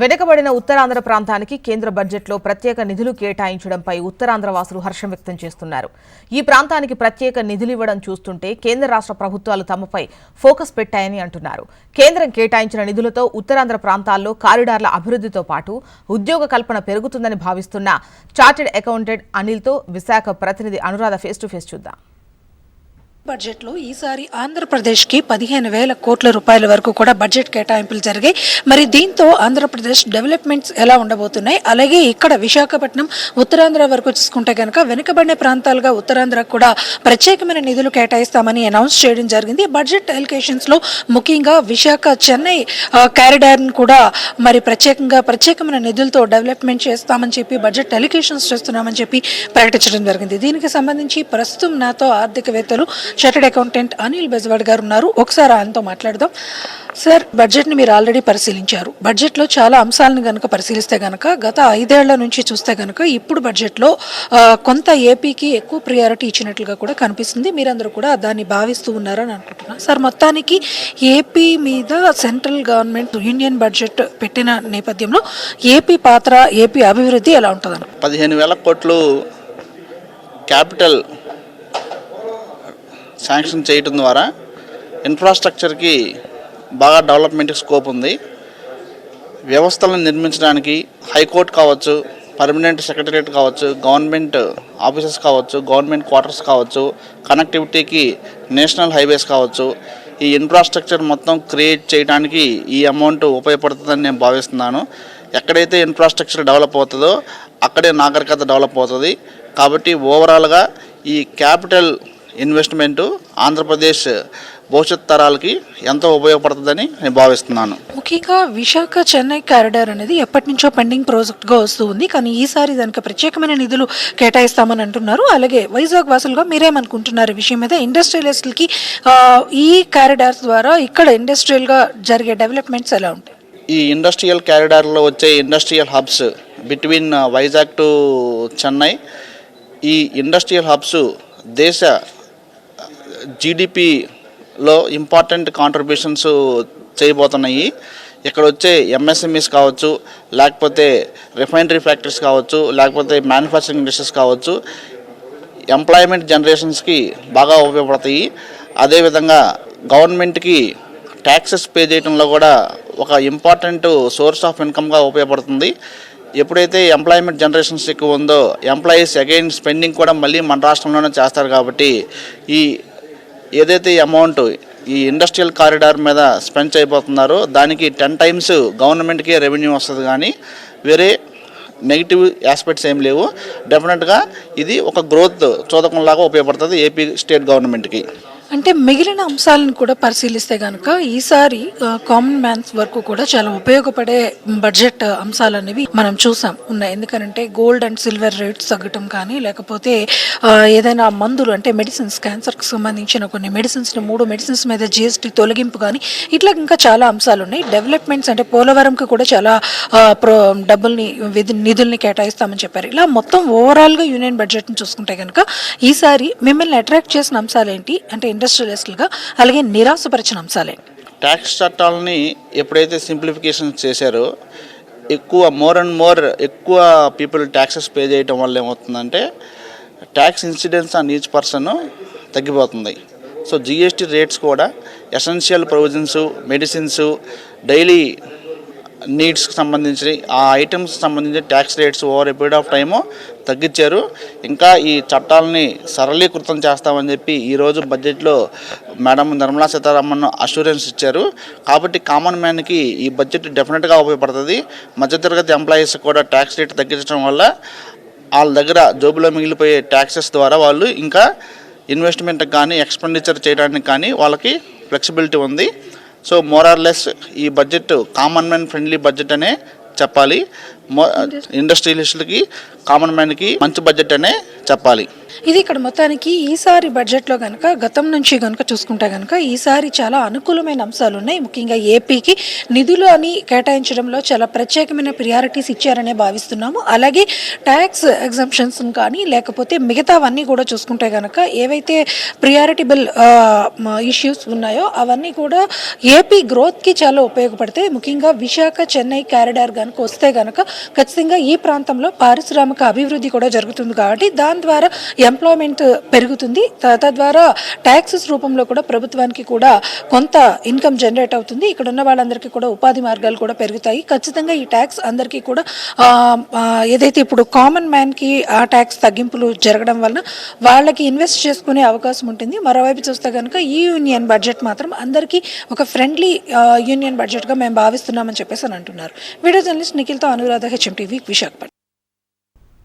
వెనుకబడిన ఉత్తరాంధ్ర ప్రాంతానికి కేంద్ర బడ్జెట్లో ప్రత్యేక నిధులు కేటాయించడంపై ఉత్తరాంధ్ర వాసులు హర్షం వ్యక్తం చేస్తున్నారు. ఈ ప్రాంతానికి ప్రత్యేక నిధులు ఇవ్వడం చూస్తుంటే కేంద్ర రాష్ట్ర ప్రభుత్వాలు తమపై ఫోకస్ పెట్టాయని అంటున్నారు. కేంద్రం కేటాయించిన నిధులతో ఉత్తరాంధ్ర ప్రాంతాల్లో కారిడార్ల అభివృద్ధితో పాటు ఉద్యోగ కల్పన పెరుగుతుందని భావిస్తున్న చార్టెడ్ అకౌంటెంట్ అనిల్తో విశాఖ ప్రతినిధి అనురాధ ఫేస్ టు ఫేస్ చూద్దాం. బడ్జెట్లో ఈసారి ఆంధ్రప్రదేశ్కి పదిహేను వేల కోట్ల రూపాయల వరకు కూడా బడ్జెట్ కేటాయింపులు జరిగాయి. మరి దీంతో ఆంధ్రప్రదేశ్ డెవలప్మెంట్స్ ఎలా ఉండబోతున్నాయి? అలాగే ఇక్కడ విశాఖపట్నం ఉత్తరాంధ్ర వరకు చూసుకుంటే కనుక వెనుకబడిన ప్రాంతాలుగా ఉత్తరాంధ్రకు కూడా ప్రత్యేకమైన నిధులు కేటాయిస్తామని అనౌన్స్ చేయడం జరిగింది. బడ్జెట్ అలికేషన్స్లో ముఖ్యంగా విశాఖ చెన్నై క్యారిడార్ను కూడా మరి ప్రత్యేకంగా ప్రత్యేకమైన నిధులతో డెవలప్మెంట్ చేస్తామని చెప్పి బడ్జెట్ అలికేషన్స్ చేస్తున్నామని చెప్పి ప్రకటించడం జరిగింది. దీనికి సంబంధించి ప్రస్తుతం నాతో ఆర్థికవేత్తలు చార్టెడ్ అకౌంటెంట్ అనిల్ బెజవాడ్ గారు ఉన్నారు. ఒకసారి ఆయనతో మాట్లాడదాం. సార్ బడ్జెట్ని మీరు ఆల్రెడీ పరిశీలించారు. బడ్జెట్లో చాలా అంశాలను కనుక పరిశీలిస్తే కనుక గత ఐదేళ్ళ నుంచి చూస్తే కనుక ఇప్పుడు బడ్జెట్లో కొంత ఏపీకి ఎక్కువ ప్రియారిటీ ఇచ్చినట్లుగా కూడా కనిపిస్తుంది. మీరందరూ కూడా దాన్ని భావిస్తూ ఉన్నారని అనుకుంటున్నాను. సార్ మొత్తానికి ఏపీ మీద సెంట్రల్ గవర్నమెంట్ యూనియన్ బడ్జెట్ పెట్టిన నేపథ్యంలో ఏపీ పాత్ర ఏపీ అభివృద్ధి ఎలా ఉంటుందని పదిహేను వేల కోట్లు క్యాపిటల్ శాంక్షన్ చేయటం ద్వారా ఇన్ఫ్రాస్ట్రక్చర్కి బాగా డెవలప్మెంట్ స్కోప్ ఉంది. వ్యవస్థలను నిర్మించడానికి హైకోర్టు కావచ్చు పర్మనెంట్ సెక్రటరియట్ కావచ్చు గవర్నమెంట్ ఆఫీసెస్ కావచ్చు గవర్నమెంట్ క్వార్టర్స్ కావచ్చు కనెక్టివిటీకి నేషనల్ హైవేస్ కావచ్చు. ఈ ఇన్ఫ్రాస్ట్రక్చర్ మొత్తం క్రియేట్ చేయడానికి ఈ అమౌంట్ ఉపయోగపడుతుందని నేను భావిస్తున్నాను. ఎక్కడైతే ఇన్ఫ్రాస్ట్రక్చర్ డెవలప్ అవుతుందో అక్కడే నాగరికత డెవలప్ అవుతుంది. కాబట్టి ఓవరాల్గా ఈ క్యాపిటల్ ఇన్వెస్ట్మెంటు ఆంధ్రప్రదేశ్ భవిష్యత్ తరాలకి ఎంతో ఉపయోగపడుతుందని నేను భావిస్తున్నాను. ముఖ్యంగా విశాఖ చెన్నై కారిడార్ అనేది ఎప్పటి నుంచో పెండింగ్ ప్రాజెక్ట్గా వస్తూ ఉంది. కానీ ఈసారి దానికి ప్రత్యేకమైన నిధులు కేటాయిస్తామని అంటున్నారు. అలాగే వైజాగ్ వాసులుగా మీరేమనుకుంటున్నారు ఈ విషయం మీద? ఇండస్ట్రియలిస్టులకి ఈ కారిడార్స్ ద్వారా ఇక్కడ ఇండస్ట్రియల్గా జరిగే డెవలప్మెంట్స్ ఎలా ఉంటాయి? ఈ ఇండస్ట్రియల్ క్యారిడార్లో వచ్చే industrial hubs between Vizag to Chennai ఈ ఇండస్ట్రియల్ హబ్స్ దేశ జీడిపిలో ఇంపార్టెంట్ కాంట్రిబ్యూషన్స్ చేయబోతున్నాయి. ఇక్కడ వచ్చే ఎంఎస్ఎంఈస్ కావచ్చు లేకపోతే రిఫైనరీ ఫ్యాక్టరీస్ కావచ్చు లేకపోతే మ్యానుఫ్యాక్చరింగ్ ఇండస్ట్రీస్ కావచ్చు ఎంప్లాయ్మెంట్ జనరేషన్స్కి బాగా ఉపయోగపడతాయి. అదేవిధంగా గవర్నమెంట్కి ట్యాక్సెస్ పే చేయడంలో కూడా ఒక ఇంపార్టెంట్ సోర్స్ ఆఫ్ ఇన్కమ్గా ఉపయోగపడుతుంది. ఎప్పుడైతే ఎంప్లాయ్మెంట్ జనరేషన్స్ ఎక్కువ ఉందో ఎంప్లాయీస్ అగైన్ స్పెండింగ్ కూడా మళ్ళీ మన రాష్ట్రంలోనే చేస్తారు కాబట్టి ఈ ఏదైతే ఈ అమౌంట్ ఈ ఇండస్ట్రియల్ కారిడార్ మీద స్పెండ్ చేయబోతున్నారో దానికి టెన్ టైమ్స్ గవర్నమెంట్కి రెవెన్యూ వస్తుంది కానీ వేరే నెగిటివ్ ఆస్పెక్ట్స్ ఏం లేవు. డెఫినెట్గా ఇది ఒక గ్రోత్ చోదకంలాగా ఉపయోగపడుతుంది ఏపీ స్టేట్ గవర్నమెంట్కి. అంటే మిగిలిన అంశాలను కూడా పరిశీలిస్తే కనుక ఈసారి కామన్ మ్యాన్స్ వరకు కూడా చాలా ఉపయోగపడే బడ్జెట్ అంశాలు అనేవి మనం చూసాం ఉన్నాయి. ఎందుకంటే గోల్డ్ అండ్ సిల్వర్ రేట్స్ తగ్గటం కానీ లేకపోతే ఏదైనా మందులు అంటే మెడిసిన్స్ క్యాన్సర్కి సంబంధించిన కొన్ని మెడిసిన్స్ని మూడు మెడిసిన్స్ మీద జిఎస్టీ తొలగింపు కానీ ఇట్లా ఇంకా చాలా అంశాలు ఉన్నాయి. డెవలప్మెంట్స్ అంటే పోలవరంకి కూడా చాలా ప్రో డబ్బుల్ని విధి నిధుల్ని కేటాయిస్తామని చెప్పారు. ఇలా మొత్తం ఓవరాల్గా యూనియన్ బడ్జెట్ని చూసుకుంటే కనుక ఈసారి మిమ్మల్ని అట్రాక్ట్ చేసిన అంశాలు ఏంటి అంటే ఇండస్ట్రియలిస్టులుగా అలాగే నిరాశపరిచిన అంశాలే. ట్యాక్స్ చట్టాలని ఎప్పుడైతే సింప్లిఫికేషన్ చేశారో ఎక్కువ మోర్ అండ్ మోర్ ఎక్కువ పీపుల్ ట్యాక్సెస్ పే చేయడం వల్ల ఏమవుతుందంటే tax incidence on each person తగ్గిపోతుంది. సో జిఎస్టీ రేట్స్ కూడా ఎసెన్షియల్ ప్రొవిజన్స్ మెడిసిన్స్ డైలీ నీడ్స్కి సంబంధించి ఆ ఐటమ్స్ సంబంధించి tax rates over a period of time తగ్గించారు. ఇంకా ఈ చట్టాలని సరళీకృతం చేస్తామని చెప్పి ఈరోజు బడ్జెట్లో మేడం నిర్మలా సీతారామన్ అష్యూరెన్స్ ఇచ్చారు. కాబట్టి కామన్ మ్యాన్కి ఈ బడ్జెట్ డెఫినెట్గా ఉపయోగపడుతుంది. మధ్యతరగతి ఎంప్లాయీస్ కూడా ట్యాక్స్ రేట్ తగ్గించడం వల్ల వాళ్ళ దగ్గర జోబులో మిగిలిపోయే ట్యాక్సెస్ ద్వారా వాళ్ళు ఇంకా ఇన్వెస్ట్మెంట్కి కానీ ఎక్స్పెండిచర్ చేయడానికి కానీ వాళ్ళకి ఫ్లెక్సిబిలిటీ ఉంది. సో మోరార్లెస్ ఈ budget common man friendly budget అనే చెప్పాలి. మో ఇండస్ట్రియలిస్టులకి కామన్ మ్యాన్కి మంచి బడ్జెట్ అనే చెప్పాలి. ఇది ఇక్కడ మొత్తానికి ఈసారి బడ్జెట్లో కనుక గతం నుంచి కనుక చూసుకుంటే కనుక ఈసారి చాలా అనుకూలమైన అంశాలు ఉన్నాయి. ముఖ్యంగా ఏపీకి నిధులు అని కేటాయించడంలో చాలా ప్రత్యేకమైన ప్రియారిటీస్ ఇచ్చారనే భావిస్తున్నాము. అలాగే ట్యాక్స్ ఎగ్జంప్షన్స్ కానీ లేకపోతే మిగతావన్నీ కూడా చూసుకుంటే కనుక ఏవైతే ప్రియారిటబుల్ ఇష్యూస్ ఉన్నాయో అవన్నీ కూడా ఏపీ గ్రోత్కి చాలా ఉపయోగపడతాయి. ముఖ్యంగా విశాఖ చెన్నై కారిడార్ కనుక వస్తే కనుక ఖచ్చితంగా ఈ ప్రాంతంలో పారిశ్రామిక అభివృద్ధి కూడా జరుగుతుంది కాబట్టి దాని ద్వారా ఎంప్లాయ్మెంట్ పెరుగుతుంది. త- తద్వారా ట్యాక్సెస్ రూపంలో కూడా ప్రభుత్వానికి కూడా కొంత ఇన్కమ్ జనరేట్ అవుతుంది. ఇక్కడ ఉన్న వాళ్ళందరికీ కూడా ఉపాధి మార్గాలు కూడా పెరుగుతాయి. ఖచ్చితంగా ఈ ట్యాక్స్ అందరికీ కూడా ఏదైతే ఇప్పుడు కామన్ మ్యాన్కి ఆ ట్యాక్స్ తగ్గింపులు జరగడం వలన వాళ్ళకి ఇన్వెస్ట్ చేసుకునే అవకాశం ఉంటుంది. మరోవైపు చూస్తే కనుక ఈ యూనియన్ బడ్జెట్ మాత్రం అందరికీ ఒక ఫ్రెండ్లీ యూనియన్ బడ్జెట్గా మేము భావిస్తున్నామని చెప్పేసి అని అంటున్నారు. వీడియో జర్నలిస్ట్ నిఖిల్తో అనురాధ హెచ్ఎం టీవీ విశాఖపట్నం.